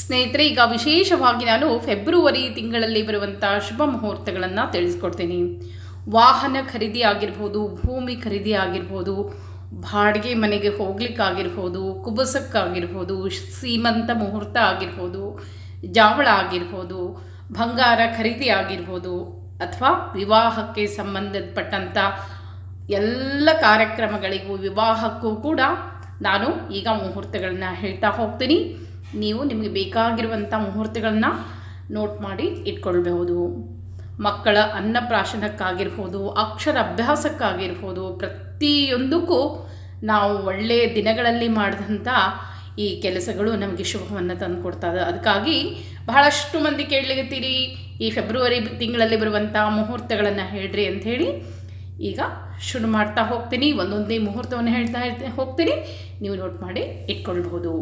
ಸ್ನೇಹಿತರೆ, ಈಗ ವಿಶೇಷವಾಗಿ ನಾನು ಫೆಬ್ರವರಿ ತಿಂಗಳಲ್ಲಿ ಬರುವಂಥ ಶುಭ ಮುಹೂರ್ತಗಳನ್ನು ತಿಳಿಸ್ಕೊಡ್ತೀನಿ. ವಾಹನ ಖರೀದಿ ಆಗಿರ್ಬೋದು, ಭೂಮಿ ಖರೀದಿ ಆಗಿರ್ಬೋದು, ಬಾಡಿಗೆ ಮನೆಗೆ ಹೋಗ್ಲಿಕ್ಕಾಗಿರ್ಬೋದು, ಕುಬಸಕ್ಕಾಗಿರ್ಬೋದು, ಸೀಮಂತ ಮುಹೂರ್ತ ಆಗಿರ್ಬೋದು, ಜಾವಳ ಆಗಿರ್ಬೋದು, ಬಂಗಾರ ಖರೀದಿ ಆಗಿರ್ಬೋದು, ಅಥವಾ ವಿವಾಹಕ್ಕೆ ಸಂಬಂಧಪಟ್ಟಂಥ ಎಲ್ಲ ಕಾರ್ಯಕ್ರಮಗಳಿಗೂ, ವಿವಾಹಕ್ಕೂ ಕೂಡ ನಾನು ಈಗ ಮುಹೂರ್ತಗಳನ್ನ ಹೇಳ್ತಾ ಹೋಗ್ತೀನಿ. ನೀವು ನಿಮಗೆ ಬೇಕಾಗಿರುವಂಥ ಮುಹೂರ್ತಗಳನ್ನ ನೋಟ್ ಮಾಡಿ ಇಟ್ಕೊಳ್ಬಹುದು. ಮಕ್ಕಳ ಅನ್ನಪ್ರಾಶನಕ್ಕಾಗಿರ್ಬೋದು, ಅಕ್ಷರ ಅಭ್ಯಾಸಕ್ಕಾಗಿರ್ಬೋದು, ಪ್ರತಿಯೊಂದಕ್ಕೂ ನಾವು ಒಳ್ಳೆಯ ದಿನಗಳಲ್ಲಿ ಮಾಡಿದಂಥ ಈ ಕೆಲಸಗಳು ನಮಗೆ ಶುಭವನ್ನು ತಂದುಕೊಡ್ತದೆ. ಅದಕ್ಕಾಗಿ ಬಹಳಷ್ಟು ಮಂದಿ ಕೇಳಲಿಗತ್ತೀರಿ ಈ ಫೆಬ್ರವರಿ ತಿಂಗಳಲ್ಲಿ ಬರುವಂಥ ಮುಹೂರ್ತಗಳನ್ನು ಹೇಳ್ರಿ ಅಂಥೇಳಿ ಈಗ ಶುರು ಮಾಡ್ತಾ ಹೋಗ್ತೀನಿ. ಒಂದೊಂದೇ ಮುಹೂರ್ತವನ್ನು ಹೇಳ್ತಾ ಹೋಗ್ತೀನಿ. ನೀವು ನೋಟ್ ಮಾಡಿ ಇಟ್ಕೊಳ್ಬಹುದು.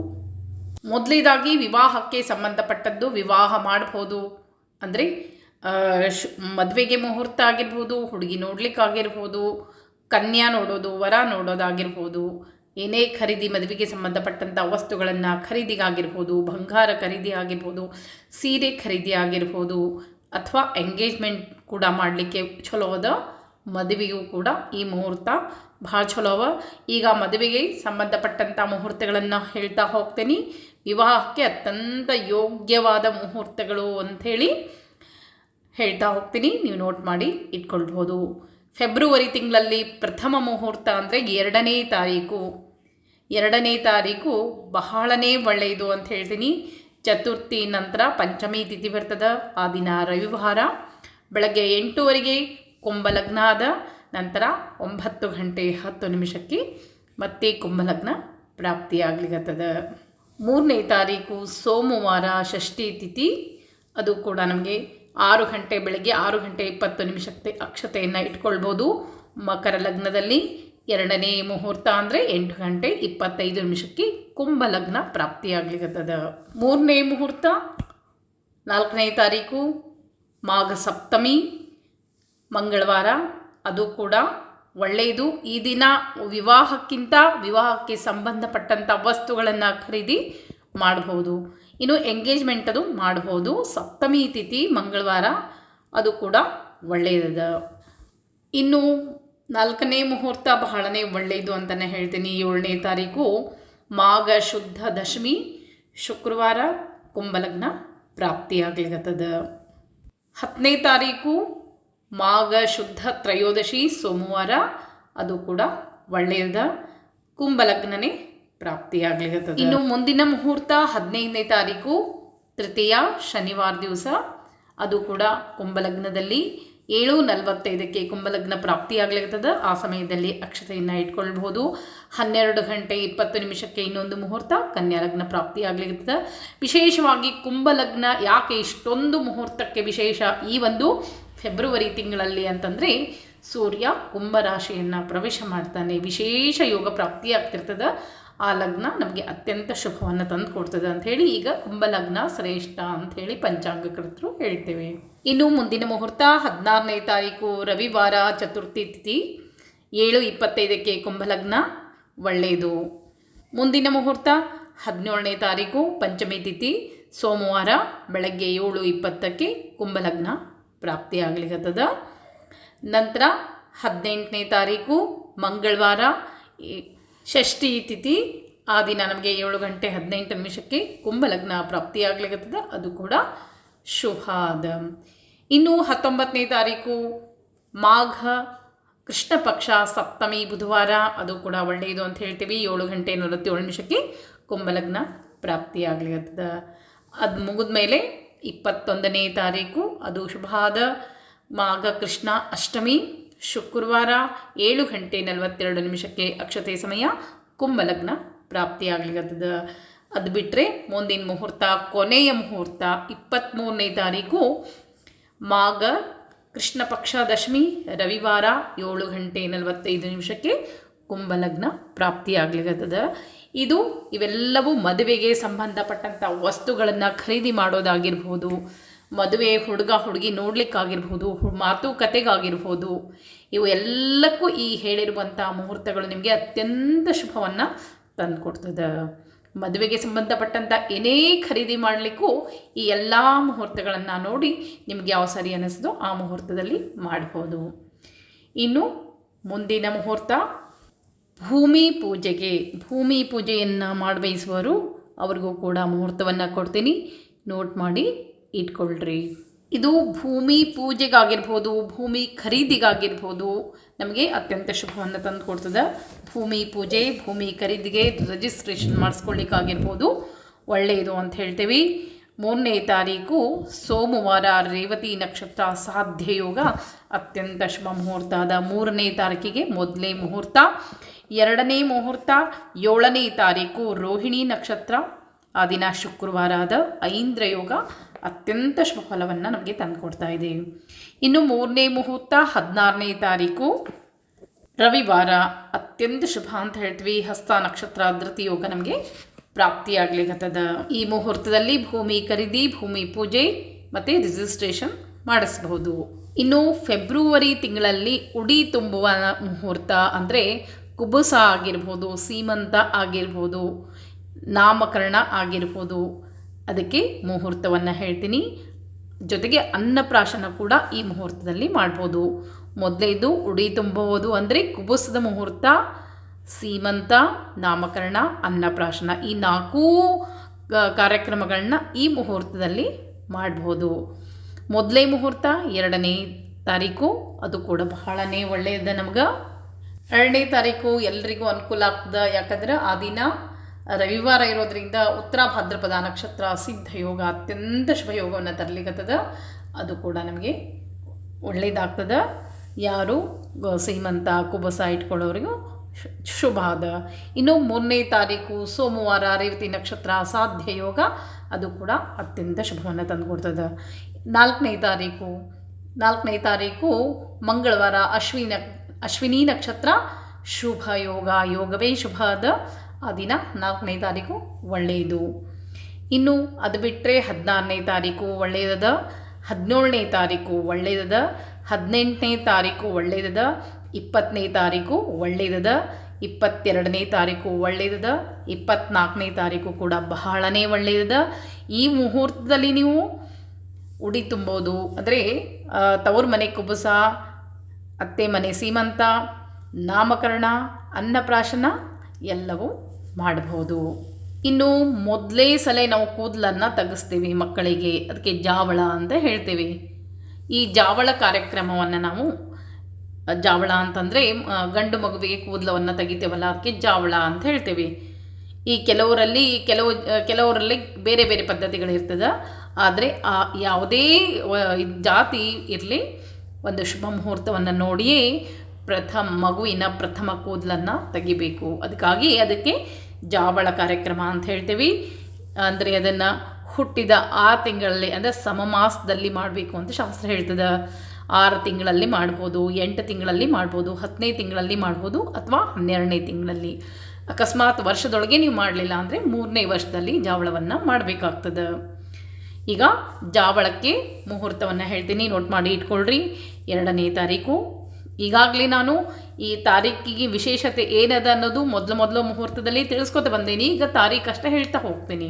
ಮೊದಲೇದಾಗಿ ವಿವಾಹಕ್ಕೆ ಸಂಬಂಧಪಟ್ಟದ್ದು ವಿವಾಹ ಮಾಡ್ಬೋದು. ಅಂದರೆ ಶ್, ಮದುವೆಗೆ ಮುಹೂರ್ತ ಆಗಿರ್ಬೋದು, ಹುಡುಗಿ ನೋಡ್ಲಿಕ್ಕಾಗಿರ್ಬೋದು, ಕನ್ಯಾ ನೋಡೋದು, ವರ ನೋಡೋದಾಗಿರ್ಬೋದು, ಏನೇ ಖರೀದಿ ಮದುವೆಗೆ ಸಂಬಂಧಪಟ್ಟಂಥ ವಸ್ತುಗಳನ್ನು ಖರೀದಿಗಾಗಿರ್ಬೋದು, ಬಂಗಾರ ಖರೀದಿ ಆಗಿರ್ಬೋದು, ಸೀರೆ ಖರೀದಿ ಆಗಿರ್ಬೋದು, ಅಥವಾ ಎಂಗೇಜ್ಮೆಂಟ್ ಕೂಡ ಮಾಡಲಿಕ್ಕೆ ಚಲೋ ಅದ. ಮದುವೆಗೂ ಕೂಡ ಈ ಮುಹೂರ್ತ ಭಾಳ ಚಲೋ ಅವ. ಈಗ ಮದುವೆಗೆ ಸಂಬಂಧಪಟ್ಟಂಥ ಮುಹೂರ್ತಗಳನ್ನು ಹೇಳ್ತಾ ಹೋಗ್ತೀನಿ. ವಿವಾಹಕ್ಕೆ ಅತ್ಯಂತ ಯೋಗ್ಯವಾದ ಮುಹೂರ್ತಗಳು ಅಂಥೇಳಿ ಹೇಳ್ತಾ ಹೋಗ್ತೀನಿ. ನೀವು ನೋಟ್ ಮಾಡಿ ಇಟ್ಕೊಳ್ಬೋದು. ಫೆಬ್ರವರಿ ತಿಂಗಳಲ್ಲಿ ಪ್ರಥಮ ಮುಹೂರ್ತ ಅಂದರೆ ಎರಡನೇ ತಾರೀಕು. ಎರಡನೇ ತಾರೀಕು ಬಹಳನೇ ಒಳ್ಳೆಯದು ಅಂತ ಹೇಳ್ತೀನಿ. ಚತುರ್ಥಿ ನಂತರ ಪಂಚಮಿ ತಿಥಿ ಬರ್ತದೆ. ಆ ದಿನ ರವಿವಾರ. ಬೆಳಗ್ಗೆ ಎಂಟೂವರೆಗೆ ಕುಂಭಲಗ್ನ ಆದ ನಂತರ ಒಂಬತ್ತು ಗಂಟೆ ಹತ್ತು ನಿಮಿಷಕ್ಕೆ ಮತ್ತೆ ಕುಂಭಲಗ್ನ ಪ್ರಾಪ್ತಿಯಾಗ್ಲಿಕ್ಕತ್ತದ ಮೂರನೇ ತಾರೀಕು ಸೋಮವಾರ ಷಷ್ಠಿ ತಿಥಿ. ಅದು ಕೂಡ ನಮಗೆ ಆರು ಗಂಟೆ ಬೆಳಗ್ಗೆ ಆರು ಗಂಟೆ ಇಪ್ಪತ್ತು ನಿಮಿಷಕ್ಕೆ ಅಕ್ಷತೆಯನ್ನು ಇಟ್ಕೊಳ್ಬೋದು. ಮಕರ ಲಗ್ನದಲ್ಲಿ ಎರಡನೇ ಮುಹೂರ್ತ ಅಂದರೆ ಎಂಟು ಗಂಟೆ ಇಪ್ಪತ್ತೈದು ನಿಮಿಷಕ್ಕೆ ಕುಂಭ ಲಗ್ನ ಪ್ರಾಪ್ತಿಯಾಗಲಿಕ್ಕದ ಮೂರನೇ ಮುಹೂರ್ತ, ನಾಲ್ಕನೇ ತಾರೀಕು, ಮಾಘ ಸಪ್ತಮಿ, ಮಂಗಳವಾರ, ಅದು ಕೂಡ ಒಳ್ಳೆಯದು. ಈ ದಿನ ವಿವಾಹಕ್ಕಿಂತ ವಿವಾಹಕ್ಕೆ ಸಂಬಂಧಪಟ್ಟಂಥ ವಸ್ತುಗಳನ್ನು ಖರೀದಿ ಮಾಡಬಹುದು. ಇನ್ನು ಎಂಗೇಜ್ಮೆಂಟ್ ಅದು ಮಾಡಬಹುದು. ಸಪ್ತಮಿ ತಿಥಿ ಮಂಗಳವಾರ, ಅದು ಕೂಡ ಒಳ್ಳೆಯದ. ಇನ್ನು ನಾಲ್ಕನೇ ಮುಹೂರ್ತ ಬಹಳನೇ ಒಳ್ಳೆಯದು ಅಂತಲೇ ಹೇಳ್ತೀನಿ. ಏಳನೇ ತಾರೀಕು ಮಾಘ ಶುದ್ಧ ದಶಮಿ, ಶುಕ್ರವಾರ ಕುಂಭಲಗ್ನ ಪ್ರಾಪ್ತಿಯಾಗ್ಲಿಕತ್ತದ. ಹತ್ತನೇ ತಾರೀಕು ಮಾಘ ಶುದ್ಧ ತ್ರಯೋದಶಿ ಸೋಮವಾರ, ಅದು ಕೂಡ ಒಳ್ಳೆಯದ ಕುಂಭಲಗ್ನನೇ ಪ್ರಾಪ್ತಿಯಾಗಲಿ ಇನ್ನು ಮುಂದಿನ ಮುಹೂರ್ತ ಹದಿನೈದನೇ ತಾರೀಕು, ತೃತೀಯ ಶನಿವಾರ ದಿವಸ, ಅದು ಕೂಡ ಕುಂಭಲಗ್ನದಲ್ಲಿ ಏಳು ನಲವತ್ತೈದಕ್ಕೆ ಕುಂಭಲಗ್ನ ಪ್ರಾಪ್ತಿಯಾಗ್ಲಿರ್ತದ ಆ ಸಮಯದಲ್ಲಿ ಅಕ್ಷತೆಯನ್ನು ಇಟ್ಕೊಳ್ಬಹುದು. ಹನ್ನೆರಡು ಗಂಟೆ ಇಪ್ಪತ್ತು ನಿಮಿಷಕ್ಕೆ ಇನ್ನೊಂದು ಮುಹೂರ್ತ ಕನ್ಯಾಲಗ್ನ ಪ್ರಾಪ್ತಿಯಾಗ್ಲಿರ್ತದ ವಿಶೇಷವಾಗಿ ಕುಂಭಲಗ್ನ ಯಾಕೆ ಇಷ್ಟೊಂದು ಮುಹೂರ್ತಕ್ಕೆ ವಿಶೇಷ? ಈ ಒಂದು ಫೆಬ್ರವರಿ ತಿಂಗಳಲ್ಲಿ ಅಂತಂದರೆ ಸೂರ್ಯ ಕುಂಭರಾಶಿಯನ್ನು ಪ್ರವೇಶ ಮಾಡ್ತಾನೆ. ವಿಶೇಷ ಯೋಗ ಪ್ರಾಪ್ತಿಯಾಗ್ತಿರ್ತದೆ ಆ ಲಗ್ನ ನಮಗೆ ಅತ್ಯಂತ ಶುಭವನ್ನು ತಂದು ಕೊಡ್ತದೆ ಅಂಥೇಳಿ ಈಗ ಕುಂಭಲಗ್ನ ಶ್ರೇಷ್ಠ ಅಂಥೇಳಿ ಪಂಚಾಂಗಕರ್ತರು ಹೇಳ್ತೇವೆ. ಇನ್ನು ಮುಂದಿನ ಮುಹೂರ್ತ ಹದಿನಾರನೇ ತಾರೀಕು ರವಿವಾರ ಚತುರ್ಥಿ ತಿಥಿ ಏಳು ಇಪ್ಪತ್ತೈದಕ್ಕೆ ಕುಂಭಲಗ್ನ ಒಳ್ಳೆಯದು. ಮುಂದಿನ ಮುಹೂರ್ತ ಹದಿನೇಳನೇ ತಾರೀಕು ಪಂಚಮಿ ತಿಥಿ ಸೋಮವಾರ ಬೆಳಗ್ಗೆ ಏಳು ಇಪ್ಪತ್ತಕ್ಕೆ ಕುಂಭಲಗ್ನ ಪ್ರಾಪ್ತಿಯಾಗ್ಲಿಕ್ಕತ್ತದ ನಂತರ ಹದಿನೆಂಟನೇ ತಾರೀಕು ಮಂಗಳವಾರ ಷಷ್ಠಿ ತಿಥಿ, ಆ ದಿನ ನಮಗೆ ಏಳು ಗಂಟೆ ಹದಿನೆಂಟು ನಿಮಿಷಕ್ಕೆ ಕುಂಭಲಗ್ನ ಪ್ರಾಪ್ತಿಯಾಗ್ಲಿಕ್ಕತ್ತದ ಅದು ಕೂಡ ಶುಭ ಅದ ಇನ್ನು ಹತ್ತೊಂಬತ್ತನೇ ತಾರೀಕು ಮಾಘ, ಕೃಷ್ಣ ಪಕ್ಷ ಸಪ್ತಮಿ ಬುಧವಾರ, ಅದು ಕೂಡ ಒಳ್ಳೆಯದು ಅಂತ ಹೇಳ್ತೀವಿ. ಏಳು ಗಂಟೆ ನಲವತ್ತೇಳು ನಿಮಿಷಕ್ಕೆ ಕುಂಭಲಗ್ನ ಪ್ರಾಪ್ತಿಯಾಗ್ಲಿಕ್ಕತ್ತದ ಅದು ಮುಗಿದ ಮೇಲೆ ಇಪ್ಪತ್ತೊಂದನೇ ತಾರೀಕು, ಅದು ಶುಭಾದ ಮಾಘ ಕೃಷ್ಣ ಅಷ್ಟಮಿ, ಶುಕ್ರವಾರ ಏಳು ಗಂಟೆ ನಲವತ್ತೆರಡು ನಿಮಿಷಕ್ಕೆ ಅಕ್ಷತೆ ಸಮಯ, ಕುಂಭಲಗ್ನ ಪ್ರಾಪ್ತಿಯಾಗಲಿಕ್ಕದ ಅದು ಬಿಟ್ಟರೆ ಮುಂದಿನ ಮುಹೂರ್ತ, ಕೊನೆಯ ಮುಹೂರ್ತ ಇಪ್ಪತ್ತ್ಮೂರನೇ ತಾರೀಕು, ಮಾಘ ಕೃಷ್ಣ ಪಕ್ಷ ದಶಮಿ ರವಿವಾರ ಏಳು ಗಂಟೆ ನಲವತ್ತೈದು ನಿಮಿಷಕ್ಕೆ ಕುಂಭಲಗ್ನ ಪ್ರಾಪ್ತಿಯಾಗ್ಲಿಕ್ಕತ್ತದ ಇದು ಇವೆಲ್ಲವೂ ಮದುವೆಗೆ ಸಂಬಂಧಪಟ್ಟಂಥ ವಸ್ತುಗಳನ್ನು ಖರೀದಿ ಮಾಡೋದಾಗಿರ್ಬೋದು, ಮದುವೆ ಹುಡುಗ ಹುಡುಗಿ ನೋಡಲಿಕ್ಕಾಗಿರ್ಬೋದು ಮಾತುಕತೆಗಾಗಿರ್ಬೋದು ಇವು ಎಲ್ಲಕ್ಕೂ ಈ ಹೇಳಿರುವಂಥ ಮುಹೂರ್ತಗಳು ನಿಮಗೆ ಅತ್ಯಂತ ಶುಭವನ್ನು ತಂದುಕೊಡ್ತದೆ. ಮದುವೆಗೆ ಸಂಬಂಧಪಟ್ಟಂಥ ಏನೇ ಖರೀದಿ ಮಾಡಲಿಕ್ಕೂ ಈ ಎಲ್ಲ ಮುಹೂರ್ತಗಳನ್ನು ನೋಡಿ ನಿಮಗೆ ಯಾವ ಸರಿ ಅನ್ನಿಸ್ತೋ ಆ ಮುಹೂರ್ತದಲ್ಲಿ ಮಾಡ್ಬೋದು. ಇನ್ನು ಮುಂದಿನ ಮುಹೂರ್ತ ಭೂಮಿ ಪೂಜೆಗೆ, ಭೂಮಿ ಪೂಜೆಯನ್ನು ಮಾಡಬಯಸುವರು ಅವ್ರಿಗೂ ಕೂಡ ಮುಹೂರ್ತವನ್ನು ಕೊಡ್ತೀನಿ. ನೋಟ್ ಮಾಡಿ ಇಟ್ಕೊಳ್ರಿ. ಇದು ಭೂಮಿ ಪೂಜೆಗಾಗಿರ್ಬೋದು, ಭೂಮಿ ಖರೀದಿಗಾಗಿರ್ಬೋದು ನಮಗೆ ಅತ್ಯಂತ ಶುಭವನ್ನು ತಂದು ಕೊಡ್ತದೆ. ಭೂಮಿ ಪೂಜೆ, ಭೂಮಿ ಖರೀದಿಗೆ ರಿಜಿಸ್ಟ್ರೇಷನ್ ಮಾಡಿಸ್ಕೊಳ್ಳಿಕ್ಕಾಗಿರ್ಬೋದು ಒಳ್ಳೆಯದು ಅಂತ ಹೇಳ್ತೀವಿ. ಮೂರನೇ ತಾರೀಕು ಸೋಮವಾರ ರೇವತಿ ನಕ್ಷತ್ರ ಸಾಧ್ಯ ಯೋಗ ಅತ್ಯಂತ ಶುಭ ಮುಹೂರ್ತ ಮೂರನೇ ತಾರೀಕಿಗೆ ಮೊದಲನೇ ಮುಹೂರ್ತ, ಎರಡನೇ ಮುಹೂರ್ತ, ಏಳನೇ ತಾರೀಕು ರೋಹಿಣಿ ನಕ್ಷತ್ರ, ಆ ದಿನ ಶುಕ್ರವಾರ ಆದ ಐಂದ್ರ ಯೋಗ, ಅತ್ಯಂತ ಶುಭ ಫಲವನ್ನು ನಮಗೆ ತಂದುಕೊಡ್ತಾ ಇದೆ. ಇನ್ನು ಮೂರನೇ ಮುಹೂರ್ತ, ಹದಿನಾರನೇ ತಾರೀಕು ರವಿವಾರ, ಅತ್ಯಂತ ಶುಭ ಅಂತ ಹೇಳ್ತೀವಿ. ಹಸ್ತ ನಕ್ಷತ್ರ, ಧೃತಿ ಯೋಗ ನಮಗೆ ಪ್ರಾಪ್ತಿಯಾಗ್ಲಿಕ್ಕತ್ತದ ಈ ಮುಹೂರ್ತದಲ್ಲಿ ಭೂಮಿ ಖರೀದಿ, ಭೂಮಿ ಪೂಜೆ ಮತ್ತು ರಿಜಿಸ್ಟ್ರೇಷನ್ ಮಾಡಿಸ್ಬಹುದು. ಇನ್ನು ಫೆಬ್ರವರಿ ತಿಂಗಳಲ್ಲಿ ಉಡಿ ತುಂಬುವ ಮುಹೂರ್ತ ಅಂದರೆ ಕುಬುಸ ಆಗಿರ್ಬೋದು, ಸೀಮಂತ ಆಗಿರ್ಬೋದು, ನಾಮಕರಣ ಆಗಿರ್ಬೋದು. ಅದಕ್ಕೆ ಮುಹೂರ್ತವನ್ನು ಹೇಳ್ತೀನಿ. ಜೊತೆಗೆ ಅನ್ನಪ್ರಾಶನ ಕೂಡ ಈ ಮುಹೂರ್ತದಲ್ಲಿ ಮಾಡ್ಬೋದು. ಮೊದಲೇದು ಉಡಿ ತುಂಬುವುದು ಅಂದರೆ ಕುಬುಸದ ಮುಹೂರ್ತ ಸೀಮಂತ, ನಾಮಕರಣ, ಅನ್ನಪ್ರಾಶನ ಈ ನಾಲ್ಕೂ ಕಾರ್ಯಕ್ರಮಗಳನ್ನ ಈ ಮುಹೂರ್ತದಲ್ಲಿ ಮಾಡಬಹುದು ಮೊದಲೇ ಮುಹೂರ್ತ ಎರಡನೇ ತಾರೀಕು, ಅದು ಕೂಡ ಬಹಳನೇ ಒಳ್ಳೆಯದ ನಮ್ಗೆ. ಎರಡನೇ ತಾರೀಕು ಎಲ್ರಿಗೂ ಅನುಕೂಲ ಆಗ್ತದೆ, ಯಾಕಂದ್ರೆ ಆ ದಿನ ರವಿವಾರ ಇರೋದ್ರಿಂದ ಉತ್ತರ ಭಾದ್ರಪದ ನಕ್ಷತ್ರ ಸಿದ್ಧ ಯೋಗ ಅತ್ಯಂತ ಶುಭ ಯೋಗವನ್ನು ತರಲಿಕ್ಕತ್ತದ ಅದು ಕೂಡ ನಮಗೆ ಒಳ್ಳೆಯದಾಗ್ತದೆ ಯಾರು ಸೀಮಂತ, ಕುಬಸ ಇಟ್ಕೊಳ್ಳೋರಿಗೂ ಶು- ಶುಭ ಅದ ಇನ್ನು ಮೂರನೇ ತಾರೀಕು ಸೋಮವಾರ ರೇವತಿ ನಕ್ಷತ್ರ ಸಾಧ್ಯ ಯೋಗ. ಅದು ಕೂಡ ಅತ್ಯಂತ ಶುಭವನ್ನು ತಂದುಕೊಡ್ತದೆ. ನಾಲ್ಕನೇ ತಾರೀಕು ನಾಲ್ಕನೇ ತಾರೀಕು ಮಂಗಳವಾರ ಅಶ್ವಿನ, ಅಶ್ವಿನಿ ನಕ್ಷತ್ರ ಶುಭ ಯೋಗ. ಯೋಗವೇ ಶುಭ ಅದ ಆ ದಿನ ನಾಲ್ಕನೇ ತಾರೀಕು ಒಳ್ಳೆಯದು. ಇನ್ನು ಅದು ಬಿಟ್ಟರೆ ಹದಿನಾರನೇ ತಾರೀಕು ಒಳ್ಳೆಯದದ. ಹದಿನೇಳನೇ ತಾರೀಕು ಒಳ್ಳೆಯದದ. ಹದಿನೆಂಟನೇ ತಾರೀಕು ಒಳ್ಳೆಯದದ ಇಪ್ಪತ್ತನೇ ತಾರೀಕು ಒಳ್ಳೆಯದದ ಇಪ್ಪತ್ತೆರಡನೇ ತಾರೀಕು ಒಳ್ಳೆಯದದ ಇಪ್ಪತ್ನಾಲ್ಕನೇ ತಾರೀಕು ಕೂಡ ಬಹಳನೇ ಒಳ್ಳೆಯದದ ಈ ಮುಹೂರ್ತದಲ್ಲಿ ನೀವು ಉಡಿ ತುಂಬೋದು. ಅಂದರೆ ತವ್ರ ಮನೆ ಕುಬುಸ, ಅತ್ತೆ ಮನೆ ಸೀಮಂತ, ನಾಮಕರಣ, ಅನ್ನಪ್ರಾಶನ ಎಲ್ಲವೂ ಮಾಡಬಹುದು ಇನ್ನು ಮೊದಲೇ ಸಲ ನಾವು ಕೂದಲನ್ನು ತೆಗೆಸ್ತೀವಿ ಮಕ್ಕಳಿಗೆ. ಅದಕ್ಕೆ ಜಾವಳ ಅಂತ ಹೇಳ್ತೀವಿ. ಈ ಜಾವಳ ಕಾರ್ಯಕ್ರಮವನ್ನು ನಾವು ಜಾವಳ ಅಂತಂದರೆ ಗಂಡು ಮಗುವಿಗೆ ಕೂದಲವನ್ನು ತೆಗಿತೇವಲ್ಲ, ಅದಕ್ಕೆ ಜಾವಳ ಅಂತ ಹೇಳ್ತೇವೆ. ಈ ಕೆಲವರಲ್ಲಿ, ಕೆಲವು ಕೆಲವರಲ್ಲಿ ಬೇರೆ ಬೇರೆ ಪದ್ಧತಿಗಳಿರ್ತದೆ ಆದರೆ, ಆ, ಯಾವುದೇ ಜಾತಿ ಇರಲಿ, ಒಂದು ಶುಭ ಮುಹೂರ್ತವನ್ನು ನೋಡಿಯೇ ಪ್ರಥಮ ಮಗುವಿನ ಪ್ರಥಮ ಕೂದಲನ್ನು ತೆಗಿಬೇಕು. ಅದಕ್ಕಾಗಿ ಅದಕ್ಕೆ ಜಾವಳ ಕಾರ್ಯಕ್ರಮ ಅಂತ ಹೇಳ್ತೀವಿ. ಅಂದರೆ ಅದನ್ನು ಹುಟ್ಟಿದ ಆ ತಿಂಗಳಲ್ಲಿ ಅಂದರೆ ಸಮಮಾಸದಲ್ಲಿ ಮಾಡಬೇಕು ಅಂತ ಶಾಸ್ತ್ರ ಹೇಳ್ತದೆ. ಆರು ತಿಂಗಳಲ್ಲಿ ಮಾಡ್ಬೋದು, ಎಂಟು ತಿಂಗಳಲ್ಲಿ ಮಾಡ್ಬೋದು, ಹತ್ತನೇ ತಿಂಗಳಲ್ಲಿ ಮಾಡ್ಬೋದು ಅಥವಾ ಹನ್ನೆರಡನೇ ತಿಂಗಳಲ್ಲಿ. ಅಕಸ್ಮಾತ್ ವರ್ಷದೊಳಗೆ ನೀವು ಮಾಡಲಿಲ್ಲ ಅಂದರೆ ಮೂರನೇ ವರ್ಷದಲ್ಲಿ ಜಾವಳವನ್ನು ಮಾಡಬೇಕಾಗ್ತದೆ. ಈಗ ಜಾವಳಕ್ಕೆ ಮುಹೂರ್ತವನ್ನು ಹೇಳ್ತೀನಿ ನೋಟ್ ಮಾಡಿ ಇಟ್ಕೊಳ್ರಿ. ಎರಡನೇ ತಾರೀಕು. ಈಗಾಗಲೇ ನಾನು ಈ ತಾರೀಕಿಗೆ ವಿಶೇಷತೆ ಏನದ ಅನ್ನೋದು ಮೊದಲು ಮೊದಲು ಮುಹೂರ್ತದಲ್ಲಿ ತಿಳಿಸ್ಕೊತ ಬಂದೀನಿ. ಈಗ ತಾರೀಕು ಅಷ್ಟೇ ಹೇಳ್ತಾ ಹೋಗ್ತೀನಿ.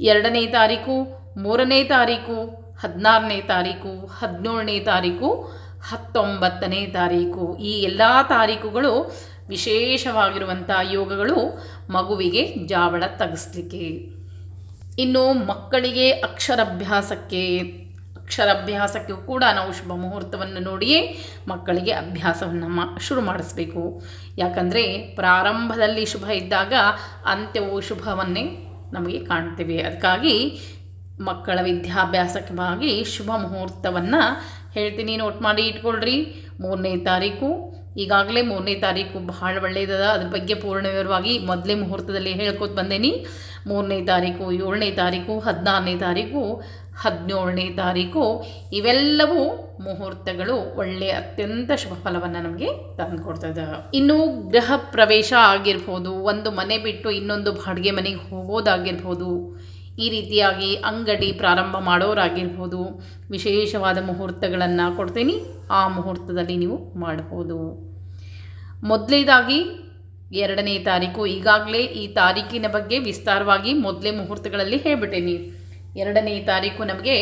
ಎರಡನೇ ತಾರೀಕು, ಮೂರನೇ ತಾರೀಕು, ಹದಿನಾರನೇ ತಾರೀಕು, ಹದಿನೇಳನೇ ತಾರೀಕು, ಹತ್ತೊಂಬತ್ತನೇ ತಾರೀಕು. ಈ ಎಲ್ಲ ತಾರೀಕುಗಳು ವಿಶೇಷವಾಗಿರುವಂಥ ಯೋಗಗಳು ಮಗುವಿಗೆ ಜಾವಳ ತಗ್ಸ್ಲಿಕ್ಕೆ. ಇನ್ನು ಮಕ್ಕಳಿಗೆ ಅಕ್ಷರಭ್ಯಾಸಕ್ಕೆ, ಅಕ್ಷರಾಭ್ಯಾಸಕ್ಕೂ ಕೂಡ ನಾವು ಶುಭ ಮುಹೂರ್ತವನ್ನು ನೋಡಿಯೇ ಮಕ್ಕಳಿಗೆ ಅಭ್ಯಾಸವನ್ನು ಮಾ, ಶುರು ಮಾಡಿಸ್ಬೇಕು. ಯಾಕಂದರೆ ಪ್ರಾರಂಭದಲ್ಲಿ ಶುಭ ಇದ್ದಾಗ ಅಂತ್ಯವು ಶುಭವನ್ನೇ ನಮಗೆ ಕಾಣ್ತೀವಿ. ಅದಕ್ಕಾಗಿ ಮಕ್ಕಳ ವಿದ್ಯಾಭ್ಯಾಸಕ್ಕಾಗಿ ಶುಭ ಮುಹೂರ್ತವನ್ನು ಹೇಳ್ತೀನಿ. ನೋಟ್ ಮಾಡಿ ಇಟ್ಕೊಳ್ರಿ. ಮೂರನೇ ತಾರೀಕು, ಈಗಾಗಲೇ ಮೂರನೇ ತಾರೀಕು ಬಹಳ ಒಳ್ಳೆಯದದ ಅದ್ರ ಬಗ್ಗೆ ಪೂರ್ಣ ವಿವರವಾಗಿ ಮೊದಲೇ ಮುಹೂರ್ತದಲ್ಲಿ ಹೇಳ್ಕೊತ ಬಂದೇನಿ. ಮೂರನೇ ತಾರೀಕು, ಏಳನೇ ತಾರೀಕು, ಹದಿನಾರನೇ ತಾರೀಕು ಹದಿನೇಳನೇ ತಾರೀಕು, ಇವೆಲ್ಲವೂ ಮುಹೂರ್ತಗಳು ಒಳ್ಳೆಯ ಅತ್ಯಂತ ಶುಭ ಫಲವನ್ನು ನಮಗೆ ತಂದುಕೊಡ್ತದೆ ಇನ್ನು ಗೃಹ ಪ್ರವೇಶ ಆಗಿರ್ಬೋದು, ಒಂದು ಮನೆ ಬಿಟ್ಟು ಇನ್ನೊಂದು ಬಾಡಿಗೆ ಮನೆಗೆ ಹೋಗೋದಾಗಿರ್ಬೋದು, ಈ ರೀತಿಯಾಗಿ ಅಂಗಡಿ ಪ್ರಾರಂಭ ಮಾಡೋರಾಗಿರ್ಬೋದು, ವಿಶೇಷವಾದ ಮುಹೂರ್ತಗಳನ್ನು ಕೊಡ್ತೀನಿ, ಆ ಮುಹೂರ್ತದಲ್ಲಿ ನೀವು ಮಾಡ್ಬೋದು. ಮೊದಲೇದಾಗಿ ಎರಡನೇ ತಾರೀಕು, ಈಗಾಗಲೇ ಈ ತಾರೀಕಿನ ಬಗ್ಗೆ ವಿಸ್ತಾರವಾಗಿ ಮೊದಲೇ ಮುಹೂರ್ತಗಳಲ್ಲಿ ಹೇಳ್ಬಿಟ್ಟೇನಿ. ಎರಡನೇ ತಾರೀಕು ನಮಗೆ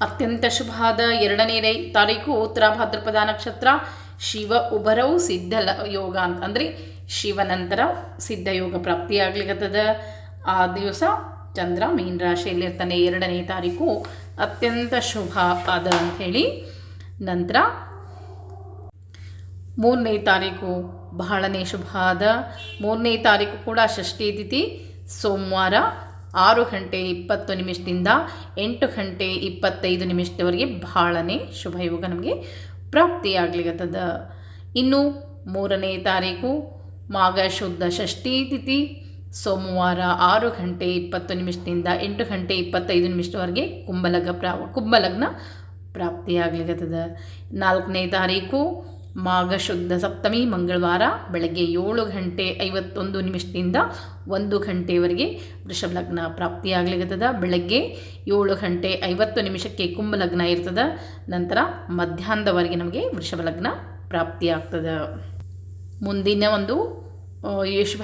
ಅತ್ಯಂತ ಶುಭವಾದ ಎರಡನೇ ತಾರೀಕು ಉತ್ತರ ಭಾದ್ರಪದ ನಕ್ಷತ್ರ, ಶಿವ ಉಭರವು ಸಿದ್ಧ ಯೋಗ ಅಂತ. ಅಂದರೆ ಶಿವನಂತರ ಸಿದ್ಧ ಯೋಗ ಪ್ರಾಪ್ತಿಯಾಗ್ಲಿಕ್ಕತ್ತದ ಆ ದಿವಸ ಚಂದ್ರ ಮೀನ ರಾಶಿಯಲ್ಲಿರ್ತಾನೆ ಎರಡನೇ ತಾರೀಕು ಅತ್ಯಂತ ಶುಭ ಆದ ಹೇಳಿ. ನಂತರ ಮೂರನೇ ತಾರೀಕು ಬಹಳನೇ ಶುಭ ಆದ ಮೂರನೇ ತಾರೀಕು ಕೂಡ ಷಷ್ಠಿ ತಿಥಿ, ಸೋಮವಾರ ಆರು ಗಂಟೆ ಇಪ್ಪತ್ತು ನಿಮಿಷದಿಂದ ಎಂಟು ಗಂಟೆ ಇಪ್ಪತ್ತೈದು ನಿಮಿಷದವರೆಗೆ ಬಹಳನೇ ಶುಭ ಯೋಗ ನಮಗೆ ಪ್ರಾಪ್ತಿಯಾಗ್ಲಿಕ್ಕತ್ತದ ಇನ್ನು ಮೂರನೇ ತಾರೀಕು ಮಾಘ ಶುದ್ಧ ಷಷ್ಠಿ ತಿಥಿ. ಸೋಮವಾರ ಆರು ಗಂಟೆ ಇಪ್ಪತ್ತು ನಿಮಿಷದಿಂದ ಎಂಟು ಗಂಟೆ ಇಪ್ಪತ್ತೈದು ನಿಮಿಷದವರೆಗೆ ಕುಂಭಲಗ್ನ ಪ್ರಾ ಕುಂಭಲಗ್ನ ಪ್ರಾಪ್ತಿಯಾಗ್ಲಿಕ್ಕತ್ತದ ನಾಲ್ಕನೇ ತಾರೀಕು ಮಾಘ ಶುದ್ಧ ಸಪ್ತಮಿ ಮಂಗಳವಾರ ಬೆಳಗ್ಗೆ ಏಳು ಗಂಟೆ ಐವತ್ತೊಂದು ನಿಮಿಷದಿಂದ ಒಂದು ಗಂಟೆವರೆಗೆ ವೃಷಭ ಲಗ್ನ ಪ್ರಾಪ್ತಿಯಾಗಲಿರ್ತದ. ಬೆಳಗ್ಗೆ ಏಳು ಗಂಟೆ ಐವತ್ತು ನಿಮಿಷಕ್ಕೆ ಕುಂಭ ಲಗ್ನ ಇರ್ತದ. ನಂತರ ಮಧ್ಯಾಹ್ನದವರೆಗೆ ನಮಗೆ ವೃಷಭ ಲಗ್ನ ಪ್ರಾಪ್ತಿಯಾಗ್ತದೆ. ಮುಂದಿನ ಒಂದು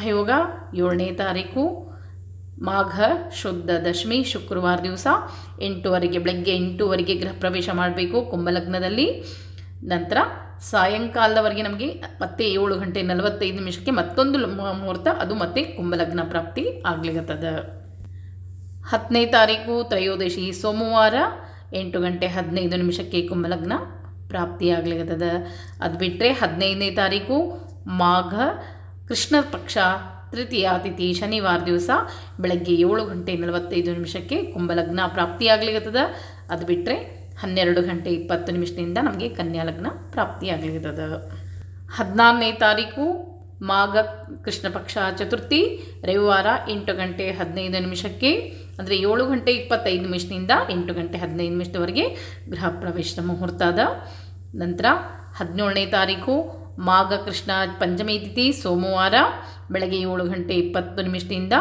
ಯೋಗ ಏಳನೇ ತಾರೀಕು ಮಾಘ ಶುದ್ಧ ದಶಮಿ ಶುಕ್ರವಾರ ದಿವಸ ಎಂಟುವರೆಗೆ, ಬೆಳಗ್ಗೆ ಎಂಟೂವರೆಗೆ ಗೃಹ ಪ್ರವೇಶ ಮಾಡಬೇಕು ಕುಂಭಲಗ್ನದಲ್ಲಿ ನಂತರ ಸಾಯಂಕಾಲದವರೆಗೆ ನಮಗೆ ಮತ್ತೆ ಏಳು ಗಂಟೆ ನಲವತ್ತೈದು ನಿಮಿಷಕ್ಕೆ ಮತ್ತೊಂದು ಮುಹೂರ್ತ, ಅದು ಮತ್ತೆ ಕುಂಭಲಗ್ನ ಪ್ರಾಪ್ತಿ ಆಗ್ಲಿಗತ್ತದ ಹತ್ತನೇ ತಾರೀಕು ತ್ರಯೋದಶಿ ಸೋಮವಾರ, ಎಂಟು ಗಂಟೆ ಹದಿನೈದು ನಿಮಿಷಕ್ಕೆ ಕುಂಭಲಗ್ನ ಪ್ರಾಪ್ತಿಯಾಗ್ಲಿಕತ್ತದ ಅದು ಬಿಟ್ಟರೆ ಹದಿನೈದನೇ ತಾರೀಕು ಮಾಘ, ಕೃಷ್ಣ ಪಕ್ಷ, ತೃತೀಯ ತಿಥಿ, ಶನಿವಾರ ದಿವಸ ಬೆಳಗ್ಗೆ ಏಳು ಗಂಟೆ ನಲವತ್ತೈದು ನಿಮಿಷಕ್ಕೆ ಕುಂಭಲಗ್ನ ಪ್ರಾಪ್ತಿಯಾಗ್ಲಿಕತ್ತದ ಅದು ಬಿಟ್ಟರೆ ಹನ್ನೆರಡು ಗಂಟೆ ಇಪ್ಪತ್ತು ನಿಮಿಷದಿಂದ ನಮಗೆ ಕನ್ಯಾ ಲಗ್ನ ಪ್ರಾಪ್ತಿಯಾಗ್ಲಿಕತ್ತದ ಹದಿನಾರನೇ ತಾರೀಕು ಮಾಘ ಕೃಷ್ಣ ಪಕ್ಷ ಚತುರ್ಥಿ, ರವಿವಾರ ಎಂಟು ಗಂಟೆ ಹದಿನೈದು ನಿಮಿಷಕ್ಕೆ, ಅಂದರೆ ಏಳು ಗಂಟೆ ಇಪ್ಪತ್ತೈದು ನಿಮಿಷದಿಂದ ಎಂಟು ಗಂಟೆ ಹದಿನೈದು ನಿಮಿಷದವರೆಗೆ ಗೃಹ ಪ್ರವೇಶದ ಮುಹೂರ್ತ ಅದ ನಂತರ ಹದಿನೇಳನೇ ತಾರೀಕು ಮಾಘ ಕೃಷ್ಣ ಪಂಚಮಿ ತಿಥಿ, ಸೋಮವಾರ ಬೆಳಗ್ಗೆ ಏಳು ಗಂಟೆ ಇಪ್ಪತ್ತು ನಿಮಿಷದಿಂದ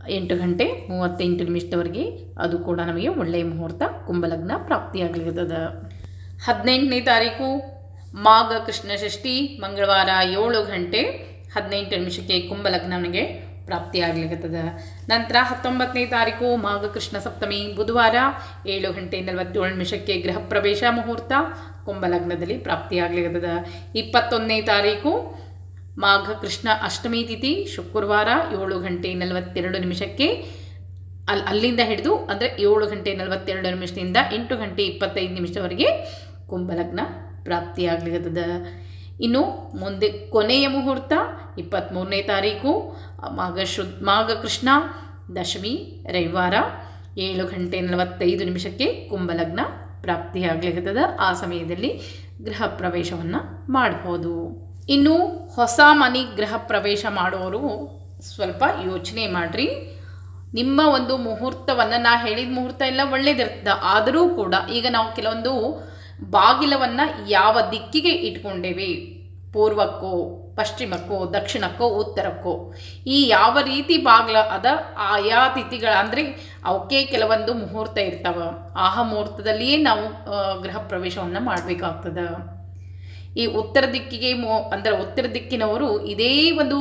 ಎಂಟು ಗಂಟೆ ಮೂವತ್ತೆಂಟು ನಿಮಿಷದವರೆಗೆ ಅದು ಕೂಡ ನಮಗೆ ಒಳ್ಳೆಯ ಮುಹೂರ್ತ ಕುಂಭಲಗ್ನ ಪ್ರಾಪ್ತಿಯಾಗಲಿರ್ತದ ಹದಿನೆಂಟನೇ ತಾರೀಕು ಮಾಘ ಕೃಷ್ಣ ಷಷ್ಠಿ ಮಂಗಳವಾರ ಏಳು ಗಂಟೆ ಹದಿನೆಂಟು ನಿಮಿಷಕ್ಕೆ ಕುಂಭಲಗ್ನ ನಮಗೆ ಪ್ರಾಪ್ತಿಯಾಗಲಿರ್ತದ ನಂತರ ಹತ್ತೊಂಬತ್ತನೇ ತಾರೀಕು ಮಾಘ ಕೃಷ್ಣ ಸಪ್ತಮಿ ಬುಧವಾರ ಏಳು ಗಂಟೆ ನಲವತ್ತೇಳು ನಿಮಿಷಕ್ಕೆ ಗೃಹ ಪ್ರವೇಶ ಮುಹೂರ್ತ ಕುಂಭಲಗ್ನದಲ್ಲಿ ಪ್ರಾಪ್ತಿಯಾಗಲಿರ್ತದ ಇಪ್ಪತ್ತೊಂದನೇ ತಾರೀಕು ಮಾಘ ಕೃಷ್ಣ ಅಷ್ಟಮಿ ತಿಥಿ ಶುಕ್ರವಾರ ಏಳು ಗಂಟೆ ನಲವತ್ತೆರಡು ನಿಮಿಷಕ್ಕೆ ಅಲ್ಲಿ ಅಲ್ಲಿಂದ ಹಿಡಿದು ಅಂದರೆ ಏಳು ಗಂಟೆ ನಲವತ್ತೆರಡು ನಿಮಿಷದಿಂದ ಎಂಟು ಗಂಟೆ ಇಪ್ಪತ್ತೈದು ನಿಮಿಷದವರೆಗೆ ಕುಂಭಲಗ್ನ ಪ್ರಾಪ್ತಿಯಾಗ್ಲಿಕ್ಕತ್ತದ ಇನ್ನು ಮುಂದೆ ಕೊನೆಯ ಮುಹೂರ್ತ ಇಪ್ಪತ್ತ್ಮೂರನೇ ತಾರೀಕು, ಮಾಘ ಶುದ್ಧ ಮಾಘ ಕೃಷ್ಣ ದಶಮಿ ರವಿವಾರ ಏಳು ಗಂಟೆ ನಲವತ್ತೈದು ನಿಮಿಷಕ್ಕೆ ಕುಂಭಲಗ್ನ ಪ್ರಾಪ್ತಿಯಾಗ್ಲಿಕ್ಕತ್ತದ ಆ ಸಮಯದಲ್ಲಿ ಗೃಹ ಪ್ರವೇಶವನ್ನು ಮಾಡ್ಬೋದು. ಇನ್ನು ಹೊಸ ಮನೆ ಗೃಹ ಪ್ರವೇಶ ಮಾಡೋರು ಸ್ವಲ್ಪ ಯೋಚನೆ ಮಾಡಿರಿ. ನಿಮ್ಮ ಒಂದು ಮುಹೂರ್ತವನ್ನು ನಾ ಹೇಳಿದ ಮುಹೂರ್ತ ಎಲ್ಲ ಒಳ್ಳೇದಿರ್ತದೆ. ಆದರೂ ಕೂಡ ಈಗ ನಾವು ಕೆಲವೊಂದು ಬಾಗಿಲವನ್ನು ಯಾವ ದಿಕ್ಕಿಗೆ ಇಟ್ಕೊಂಡೇವೆ? ಪೂರ್ವಕ್ಕೋ, ಪಶ್ಚಿಮಕ್ಕೋ, ದಕ್ಷಿಣಕ್ಕೋ, ಉತ್ತರಕ್ಕೋ? ಈ ಯಾವ ರೀತಿ ಬಾಗಿಲ ಅದ, ಆಯಾ ತಿಥಿಗಳ ಅಂದರೆ ಅವಕ್ಕೆ ಕೆಲವೊಂದು ಮುಹೂರ್ತ ಇರ್ತಾವ. ಆಹ ಮುಹೂರ್ತದಲ್ಲಿಯೇ ನಾವು ಗೃಹ ಪ್ರವೇಶವನ್ನು ಮಾಡಬೇಕಾಗ್ತದೆ. ಈ ಉತ್ತರ ದಿಕ್ಕಿಗೆ ಮೋ, ಅಂದರೆ ಉತ್ತರ ದಿಕ್ಕಿನವರು ಇದೇ ಒಂದು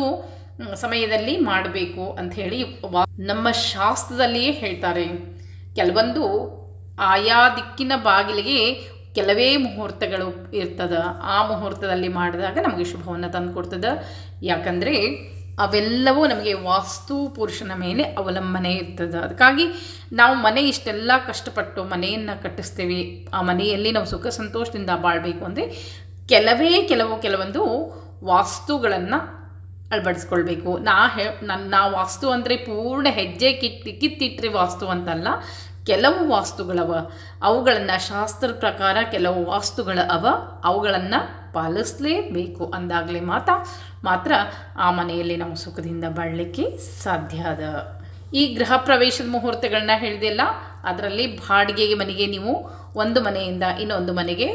ಸಮಯದಲ್ಲಿ ಮಾಡಬೇಕು ಅಂತ ಹೇಳಿ ನಮ್ಮ ಶಾಸ್ತ್ರದಲ್ಲಿಯೇ ಹೇಳ್ತಾರೆ. ಕೆಲವೊಂದು ಆಯಾ ದಿಕ್ಕಿನ ಬಾಗಿಲಿಗೆ ಕೆಲವೇ ಮುಹೂರ್ತಗಳು ಇರ್ತದ. ಆ ಮುಹೂರ್ತದಲ್ಲಿ ಮಾಡಿದಾಗ ನಮಗೆ ಶುಭವನ್ನು ತಂದು ಕೊಡ್ತದೆ. ಯಾಕಂದರೆ ಅವೆಲ್ಲವೂ ನಮಗೆ ವಾಸ್ತು ಪುರುಷನ ಮೇಲೆ ಅವಲಂಬನೆ ಇರ್ತದೆ. ಅದಕ್ಕಾಗಿ ನಾವು ಮನೆ ಇಷ್ಟೆಲ್ಲ ಕಷ್ಟಪಟ್ಟು ಮನೆಯನ್ನು ಕಟ್ಟಿಸ್ತೇವೆ. ಆ ಮನೆಯಲ್ಲಿ ನಾವು ಸುಖ ಸಂತೋಷದಿಂದ ಬಾಳಬೇಕು ಅಂದರೆ ಕೆಲವೇ ಕೆಲವು ಕೆಲವೊಂದು ವಾಸ್ತುಗಳನ್ನು ಅಳವಡಿಸ್ಕೊಳ್ಬೇಕು. ನಾ ಹೇ ನನ್ನ ವಾಸ್ತು ಅಂದರೆ ಪೂರ್ಣ ಹೆಜ್ಜೆ ಕಿಟ್ಟಿ ಕಿತ್ತಿಟ್ಟರೆ ವಾಸ್ತು ಅಂತಲ್ಲ, ಕೆಲವು ವಾಸ್ತುಗಳವ. ಅವುಗಳನ್ನು ಶಾಸ್ತ್ರ ಪ್ರಕಾರ ಕೆಲವು ವಾಸ್ತುಗಳ ಅವ, ಅವುಗಳನ್ನು ಪಾಲಿಸಲೇಬೇಕು ಅಂದಾಗಲೇ ಮಾತ್ರ ಮಾತ್ರ ಆ ಮನೆಯಲ್ಲಿ ನಾವು ಸುಖದಿಂದ ಬಾಳಲಿಕ್ಕೆ ಸಾಧ್ಯ ಅದ. ಈ ಗೃಹ ಪ್ರವೇಶದ ಮುಹೂರ್ತಗಳನ್ನ ಹೇಳಿದೆಲ್ಲ, ಅದರಲ್ಲಿ ಬಾಡಿಗೆಗೆ ಮನೆಗೆ ನೀವು ಒಂದು ಮನೆಯಿಂದ ಇನ್ನೊಂದು ಮನೆಗೆ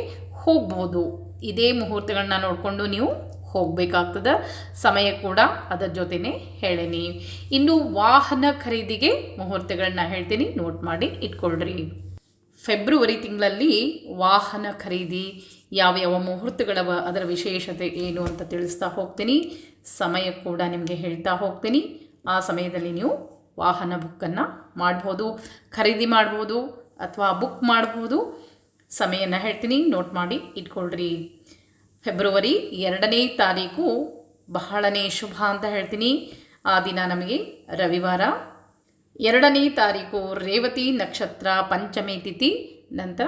ಹೋಗ್ಬೋದು. ಇದೇ ಮುಹೂರ್ತಗಳನ್ನ ನೋಡಿಕೊಂಡು ನೀವು ಹೋಗಬೇಕಾಗ್ತದೆ. ಸಮಯ ಕೂಡ ಅದರ ಜೊತೆನೆ ಹೇಳೀನಿ. ಇನ್ನು ವಾಹನ ಖರೀದಿಗೆ ಮುಹೂರ್ತಗಳನ್ನ ಹೇಳ್ತೀನಿ. ನೋಟ್ ಮಾಡಿ ಇಟ್ಕೊಳ್ರಿ. ಫೆಬ್ರವರಿ ತಿಂಗಳಲ್ಲಿ ವಾಹನ ಖರೀದಿ ಯಾವ ಯಾವ ಮುಹೂರ್ತಗಳವ, ಅದರ ವಿಶೇಷತೆ ಏನು ಅಂತ ತಿಳಿಸ್ತಾ ಹೋಗ್ತೀನಿ. ಸಮಯ ಕೂಡ ನಿಮಗೆ ಹೇಳ್ತಾ ಹೋಗ್ತೀನಿ. ಆ ಸಮಯದಲ್ಲಿ ನೀವು ವಾಹನ ಬುಕ್ಕನ್ನು ಮಾಡ್ಬೋದು, ಖರೀದಿ ಮಾಡ್ಬೋದು ಅಥವಾ ಬುಕ್ ಮಾಡ್ಬೋದು. ಸಮಯನ ಹೇಳ್ತೀನಿ. ನೋಟ್ ಮಾಡಿ ಇಟ್ಕೊಳ್ರಿ. ಫೆಬ್ರವರಿ ಎರಡನೇ ತಾರೀಕು ಬಹಳನೇ ಶುಭ ಅಂತ ಹೇಳ್ತೀನಿ. ಆ ದಿನ ನಮಗೆ ರವಿವಾರ. ಎರಡನೇ ತಾರೀಕು ರೇವತಿ ನಕ್ಷತ್ರ ಪಂಚಮಿ ತಿಥಿ. ನಂತರ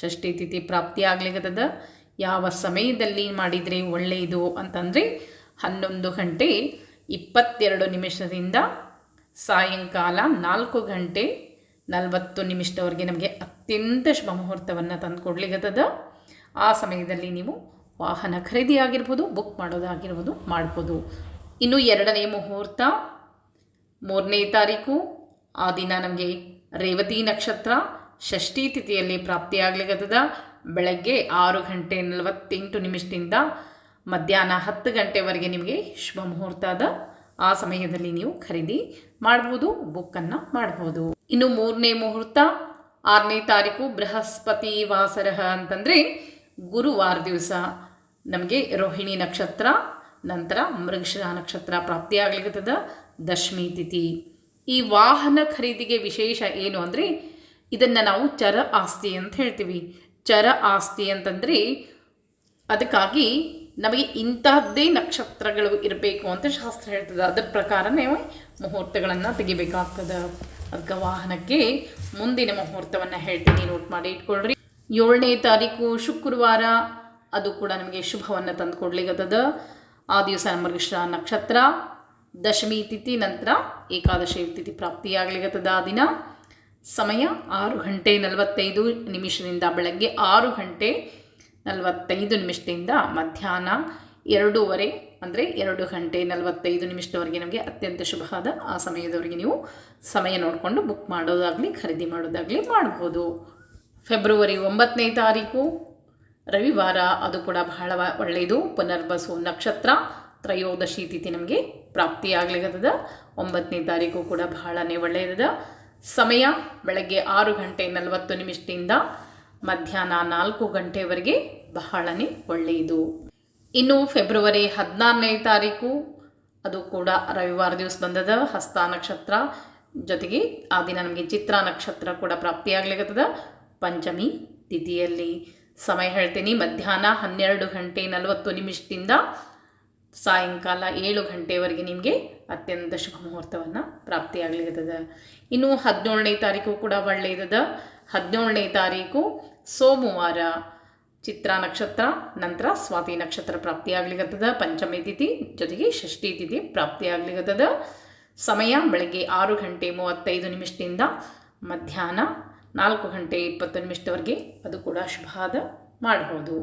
ಷಷ್ಠಿ ತಿಥಿ ಪ್ರಾಪ್ತಿಯಾಗ್ಲಿಕ್ಕದ ಯಾವ ಸಮಯದಲ್ಲಿ ಮಾಡಿದರೆ ಒಳ್ಳೆಯದು ಅಂತಂದರೆ ಹನ್ನೊಂದು ಗಂಟೆ ಇಪ್ಪತ್ತೆರಡು ನಿಮಿಷದಿಂದ ಸಾಯಂಕಾಲ ನಾಲ್ಕು ಗಂಟೆ ನಲವತ್ತು ನಿಮಿಷದವರೆಗೆ ನಮಗೆ ಅತ್ಯಂತ ಶುಭ ಮುಹೂರ್ತವನ್ನು ತಂದುಕೊಡ್ಲಿಕ್ಕತ್ತದ ಆ ಸಮಯದಲ್ಲಿ ನೀವು ವಾಹನ ಖರೀದಿ ಆಗಿರ್ಬೋದು ಬುಕ್ ಮಾಡೋದಾಗಿರ್ಬೋದು ಮಾಡ್ಬೋದು. ಇನ್ನು ಎರಡನೇ ಮುಹೂರ್ತ, ಮೂರನೇ ತಾರೀಕು, ಆ ದಿನ ನಮಗೆ ರೇವತಿ ನಕ್ಷತ್ರ, ಷಷ್ಠಿ ತಿಥಿಯಲ್ಲಿ ಪ್ರಾಪ್ತಿಯಾಗ್ಲಿಕ್ಕದ ಬೆಳಗ್ಗೆ ಆರು ಗಂಟೆ ನಲವತ್ತೆಂಟು ನಿಮಿಷದಿಂದ ಮಧ್ಯಾಹ್ನ ಹತ್ತು ಗಂಟೆವರೆಗೆ ನಿಮಗೆ ಶುಭ ಮುಹೂರ್ತ ಅದ ಆ ಸಮಯದಲ್ಲಿ ನೀವು ಖರೀದಿ ಮಾಡ್ಬೋದು ಬುಕ್ಕನ್ನು ಮಾಡ್ಬೋದು. ಇನ್ನು ಮೂರನೇ ಮುಹೂರ್ತ, ಆರನೇ ತಾರೀಕು ಬೃಹಸ್ಪತಿ ವಾಸರಹ ಅಂತಂದರೆ ಗುರುವಾರ ದಿವಸ ನಮಗೆ ರೋಹಿಣಿ ನಕ್ಷತ್ರ, ನಂತರ ಮೃಗಶಿರ ನಕ್ಷತ್ರ ಪ್ರಾಪ್ತಿಯಾಗ್ಲಿಕ್ಕದ ದಶಮಿ ತಿಥಿ. ಈ ವಾಹನ ಖರೀದಿಗೆ ವಿಶೇಷ ಏನು ಅಂದರೆ ಇದನ್ನು ನಾವು ಚರ ಆಸ್ತಿ ಅಂತ ಹೇಳ್ತೀವಿ. ಚರ ಆಸ್ತಿ ಅಂತಂದರೆ ಅದಕ್ಕಾಗಿ ನಮಗೆ ಇಂತಹದ್ದೇ ನಕ್ಷತ್ರಗಳು ಇರಬೇಕು ಅಂತ ಶಾಸ್ತ್ರ ಹೇಳ್ತದೆ. ಅದರ ಪ್ರಕಾರನೇ ಮುಹೂರ್ತಗಳನ್ನು ತೆಗಿಬೇಕಾಗ್ತದೆ. ಅದಕ್ಕೆ ವಾಹನಕ್ಕೆ ಮುಂದಿನ ಮುಹೂರ್ತವನ್ನು ಹೇಳ್ತೀನಿ. ನೋಟ್ ಮಾಡಿ ಇಟ್ಕೊಳ್ರಿ. ಏಳನೇ ತಾರೀಕು ಶುಕ್ರವಾರ ಅದು ಕೂಡ ನಮಗೆ ಶುಭವನ್ನು ತಂದುಕೊಡ್ಲಿಕ್ಕತ್ತದ ಆ ದಿವಸ ಮೃಗಶ್ರ ನಕ್ಷತ್ರ, ದಶಮಿ ತಿಥಿ ನಂತರ ಏಕಾದಶಿ ತಿಥಿ ಪ್ರಾಪ್ತಿಯಾಗಲಿಕ್ಕದ ಆ ದಿನ. ಸಮಯ ಆರು ಗಂಟೆ ನಲವತ್ತೈದು ನಿಮಿಷದಿಂದ ಬೆಳಗ್ಗೆ ಆರು ಗಂಟೆ ನಲವತ್ತೈದು ನಿಮಿಷದಿಂದ ಮಧ್ಯಾಹ್ನ ಎರಡೂವರೆ ಅಂದರೆ ಎರಡು ಗಂಟೆ ನಲವತ್ತೈದು ನಿಮಿಷದವರೆಗೆ ನಮಗೆ ಅತ್ಯಂತ ಶುಭವಾದ ಆ ಸಮಯದವರೆಗೆ ನೀವು ಸಮಯ ನೋಡಿಕೊಂಡು ಬುಕ್ ಮಾಡೋದಾಗಲಿ, ಖರೀದಿ ಮಾಡೋದಾಗಲಿ ಮಾಡ್ಬೋದು. ಫೆಬ್ರವರಿ ಒಂಬತ್ತನೇ ತಾರೀಕು, ರವಿವಾರ. ಅದು ಕೂಡ ಬಹಳ ಒಳ್ಳೆಯದು. ಪುನರ್ಬಸು ನಕ್ಷತ್ರ ತ್ರಯೋದಶಿ ತಿಥಿ ನಮಗೆ ಪ್ರಾಪ್ತಿಯಾಗ್ಲಿಕ್ಕದ ಒಂಬತ್ತನೇ ತಾರೀಕು ಕೂಡ ಬಹಳನೇ ಒಳ್ಳೆಯದ ಸಮಯ ಬೆಳಗ್ಗೆ ಆರು ಗಂಟೆ ನಲವತ್ತು ನಿಮಿಷದಿಂದ ಮಧ್ಯಾಹ್ನ ನಾಲ್ಕು ಗಂಟೆವರೆಗೆ ಬಹಳನೇ ಒಳ್ಳೆಯದು. ಇನ್ನು ಫೆಬ್ರವರಿ ಹದಿನಾರನೇ ತಾರೀಕು, ಅದು ಕೂಡ ರವಿವಾರ ದಿವಸ ಬಂದದ. ಹಸ್ತ ನಕ್ಷತ್ರ ಜೊತೆಗೆ ಆ ದಿನ ನಮಗೆ ಚಿತ್ರ ನಕ್ಷತ್ರ ಕೂಡ ಪ್ರಾಪ್ತಿಯಾಗ್ಲಿಕ್ಕದ ಪಂಚಮಿ ತಿಥಿಯಲ್ಲಿ ಸಮಯ ಹೇಳ್ತೀನಿ. ಮಧ್ಯಾಹ್ನ ಹನ್ನೆರಡು ಗಂಟೆ ನಲವತ್ತು ನಿಮಿಷದಿಂದ ಸಾಯಂಕಾಲ ಏಳು ಗಂಟೆವರೆಗೆ ನಿಮಗೆ ಅತ್ಯಂತ ಶುಭ ಮುಹೂರ್ತವನ್ನು ಪ್ರಾಪ್ತಿಯಾಗ್ಲಿಕ್ಕದ ಇನ್ನು ಹದಿನೇಳನೇ ತಾರೀಕು ಕೂಡ ಒಳ್ಳೆಯದದ. ಹದಿನೇಳನೇ ತಾರೀಕು ಸೋಮವಾರ ಚಿತ್ರ ನಕ್ಷತ್ರ, ನಂತರ ಸ್ವಾತಿ ನಕ್ಷತ್ರ ಪ್ರಾಪ್ತಿಯಾಗ್ಲಿಕ್ಕತ್ತದ ಪಂಚಮಿ ತಿಥಿ ಜೊತೆಗೆ ಷಷ್ಠಿ ತಿಥಿ ಪ್ರಾಪ್ತಿಯಾಗ್ಲಿಕ್ಕತ್ತದ ಸಮಯ ಬೆಳಗ್ಗೆ ಆರು ಗಂಟೆ ಮೂವತ್ತೈದು ನಿಮಿಷದಿಂದ ಮಧ್ಯಾಹ್ನ ನಾಲ್ಕು ಗಂಟೆ ಇಪ್ಪತ್ತು ನಿಮಿಷದವರೆಗೆ ಅದು ಕೂಡ ಶುಭಾದ ಮಾಡಬಹುದು.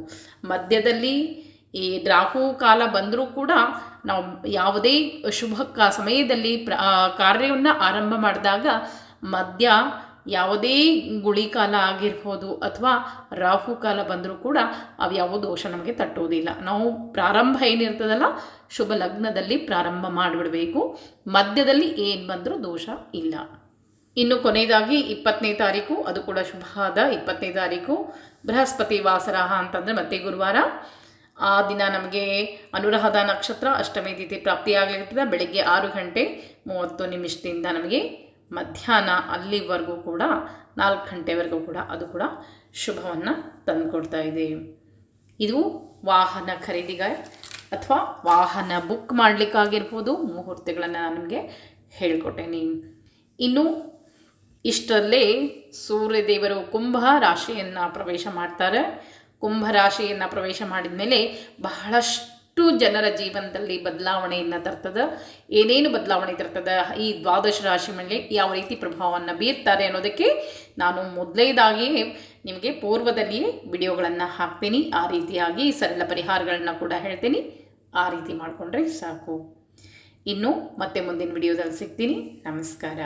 ಮಧ್ಯದಲ್ಲಿ ಈ ರಾಹು ಕಾಲ ಬಂದರೂ ಕೂಡ ನಾವು ಯಾವುದೇ ಶುಭ ಸಮಯದಲ್ಲಿ ಪ್ರ ಕಾರ್ಯವನ್ನು ಆರಂಭ ಮಾಡಿದಾಗ ಮಧ್ಯ ಯಾವುದೇ ಗುಳಿ ಕಾಲ ಆಗಿರ್ಬೋದು ಅಥವಾ ರಾಹು ಕಾಲ ಬಂದರೂ ಕೂಡ ಅವು ಯಾವ ದೋಷ ನಮಗೆ ತಟ್ಟೋದಿಲ್ಲ ನಾವು ಪ್ರಾರಂಭ ಏನಿರ್ತದಲ್ಲ, ಶುಭ ಲಗ್ನದಲ್ಲಿ ಪ್ರಾರಂಭ ಮಾಡಿಬಿಡಬೇಕು. ಮಧ್ಯದಲ್ಲಿ ಏನು ಬಂದರೂ ದೋಷ ಇಲ್ಲ. ಇನ್ನು ಕೊನೆಯದಾಗಿ ಇಪ್ಪತ್ತನೇ ತಾರೀಕು, ಅದು ಕೂಡ ಶುಭ ಆದ ಇಪ್ಪತ್ತನೇ ತಾರೀಕು. ಬೃಹಸ್ಪತಿ ವಾಸರಾಹ ಅಂತಂದರೆ ಮತ್ತೆ ಗುರುವಾರ. ಆ ದಿನ ನಮಗೆ ಅನುರಾಧ ನಕ್ಷತ್ರ ಅಷ್ಟಮಿ ತಿಥಿ ಪ್ರಾಪ್ತಿಯಾಗಲಿರ್ತದೆ. ಬೆಳಗ್ಗೆ ಆರು ಗಂಟೆ ಮೂವತ್ತು ನಿಮಿಷದಿಂದ ನಮಗೆ ಮಧ್ಯಾಹ್ನ ಅಲ್ಲಿವರೆಗೂ ಕೂಡ, ನಾಲ್ಕು ಗಂಟೆವರೆಗೂ ಕೂಡ ಅದು ಕೂಡ ಶುಭವನ್ನು ತಂದುಕೊಡ್ತಾ ಇದೆ. ಇದು ವಾಹನ ಖರೀದಿಗೆ ಅಥವಾ ವಾಹನ ಬುಕ್ ಮಾಡಲಿಕ್ಕಾಗಿರ್ಬೋದು. ಮುಹೂರ್ತಗಳನ್ನು ನಾನು ನಿಮಗೆ ಹೇಳಿಕೊಟ್ಟೇನೆ. ಇನ್ನು ಇಷ್ಟರಲ್ಲೇ ಸೂರ್ಯದೇವರು ಕುಂಭ ರಾಶಿಯನ್ನು ಪ್ರವೇಶ ಮಾಡ್ತಾರೆ. ಕುಂಭ ರಾಶಿಯನ್ನು ಪ್ರವೇಶ ಮಾಡಿದ ಮೇಲೆ ಬಹಳಷ್ಟು ಜನರ ಜೀವನದಲ್ಲಿ ಬದಲಾವಣೆಯನ್ನು ತರ್ತದೆ. ಏನೇನು ಬದಲಾವಣೆ ತರ್ತದೆ? ಈ ದ್ವಾದಶ ರಾಶಿ ಮೇಲೆ ಯಾವ ರೀತಿ ಪ್ರಭಾವವನ್ನು ಬೀರ್ತಾರೆ ಅನ್ನೋದಕ್ಕೆ ನಾನು ಮೊದಲೇದಾಗಿಯೇ ನಿಮಗೆ ಪೂರ್ವದಲ್ಲಿಯೇ ವಿಡಿಯೋಗಳನ್ನು ಹಾಕ್ತೀನಿ. ಆ ರೀತಿಯಾಗಿ ಸರಳ ಪರಿಹಾರಗಳನ್ನ ಕೂಡ ಹೇಳ್ತೀನಿ. ಆ ರೀತಿ ಮಾಡಿಕೊಂಡ್ರೆ ಸಾಕು. ಇನ್ನು ಮತ್ತೆ ಮುಂದಿನ ವಿಡಿಯೋದಲ್ಲಿ ಸಿಗ್ತೀನಿ. ನಮಸ್ಕಾರ.